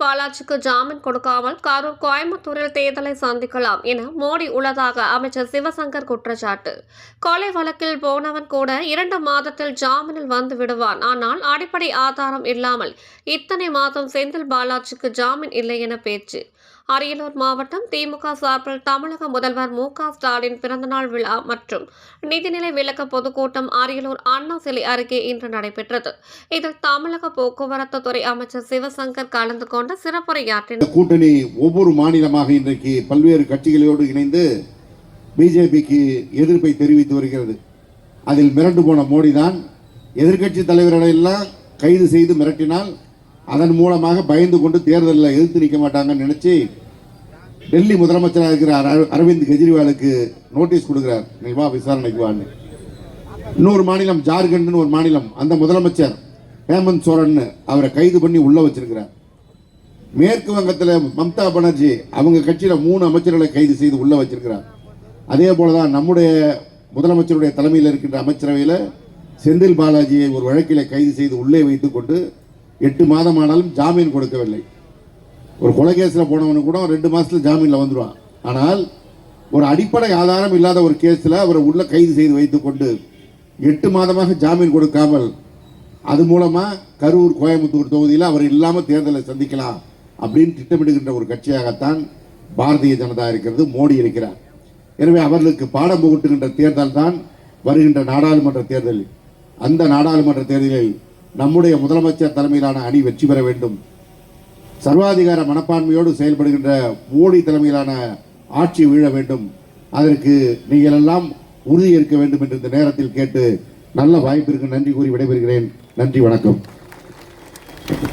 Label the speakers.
Speaker 1: பாலாஜிக்கு ஜாமீன் கொடுக்காமல் கரூர் கோயம்புத்தூரில் தேர்தலை சந்திக்கலாம் என மோடி உள்ளதாக அமைச்சர் சிவசங்கர் குற்றச்சாட்டு. கொலை வழக்கில் போனவன் கூட இரண்டு மாதத்தில் ஜாமீனில் வந்து விடுவான். ஆனால் அடிப்படை ஆதாரம் இல்லாமல் இத்தனை மாதம் செந்தில் பாலாஜிக்கு ஜாமீன் இல்லை என பேச்சு. அரியலூர் மாவட்டம் திமுக சார்பில் தமிழக முதல்வர் மு க ஸ்டாலின் பிறந்தநாள் விழா மற்றும் நிதிநிலை விளக்க பொதுக்கூட்டம் அரியலூர் அண்ணா சிலை அருகே இன்று நடைபெற்றது. இதில் தமிழக போக்குவரத்து துறை அமைச்சர் சிவசங்கர் கலந்து கொண்டு சிறப்புரையாற்றினார்.
Speaker 2: கூட்டணி ஒவ்வொரு மாநிலமாக இன்றைக்கு பல்வேறு கட்சிகளோடு இணைந்து பிஜேபிக்கு எதிர்ப்பை தெரிவித்து வருகிறது. அதில் மிரண்டு போன மோடி தான் எதிர்க்கட்சி தலைவர்களையெல்லாம் கைது செய்து மிரட்டினால் அதன் மூலமாக பயந்து கொண்டு தேர்தலில் எதிர்த்து நிற்க மாட்டாங்கன்னு நினைச்சு டெல்லி முதலமைச்சராக இருக்கிற அர- அரவிந்த் கெஜ்ரிவாலுக்கு நோட்டீஸ் கொடுக்குறார். நீ வா விசாரணைக்கு வான்னு. இன்னொரு மாநிலம் ஜார்க்கண்ட்னு ஒரு மாநிலம் அந்த முதலமைச்சர் ஹேமந்த் சோரன் அவரை கைது பண்ணி உள்ள வச்சிருக்கிறார். மேற்கு வங்கத்தில் மம்தா பானர்ஜி அவங்க கட்சியில் மூணு அமைச்சர்களை கைது செய்து உள்ள வச்சிருக்கிறார். அதே போல தான் நம்முடைய முதலமைச்சருடைய தலைமையில் இருக்கின்ற அமைச்சரவையில் செந்தில் பாலாஜியை ஒரு வழக்கில் கைது செய்து உள்ளே வைத்துக் கொண்டு எட்டு மாதம் ஆனாலும் ஜாமீன் கொடுக்கவில்லை. ஒரு கொலை கேஸில் போனவனு கூட ரெண்டு மாதத்தில் ஜாமீனில் வந்துடுவான் ஆனால் ஒரு அடிப்படை ஆதாரம் இல்லாத ஒரு கேஸில் அவரை உள்ள கைது செய்து வைத்துக்கொண்டு எட்டு மாதமாக ஜாமீன் கொடுக்காமல் அது மூலமாக கரூர் கோயம்புத்தூர் தொகுதியில் அவர் இல்லாமல் தேர்தலை சந்திக்கலாம் அப்படின்னு திட்டமிடுகின்ற ஒரு கட்சியாகத்தான் பாரதிய ஜனதா இருக்கிறது மோடி இருக்கிறார். எனவே அவர்களுக்கு பாடம் புகட்டுகின்ற தேர்தல் தான் வருகின்ற நாடாளுமன்ற தேர்தல் அந்த நாடாளுமன்ற தேர்தலில் நம்முடைய முதலமைச்சர் தலைமையிலான அணி வெற்றி பெற வேண்டும். சர்வாதிகார மனப்பான்மையோடு செயல்படுகின்ற மோடி தலைமையிலான ஆட்சி வீழ வேண்டும். அதற்கு நீங்கள் எல்லாம் உறுதி இருக்க வேண்டும் என்று இந்த நேரத்தில் கேட்டு நல்ல வாய்ப்பிற்கு நன்றி கூறி விடைபெறுகிறேன். நன்றி வணக்கம்.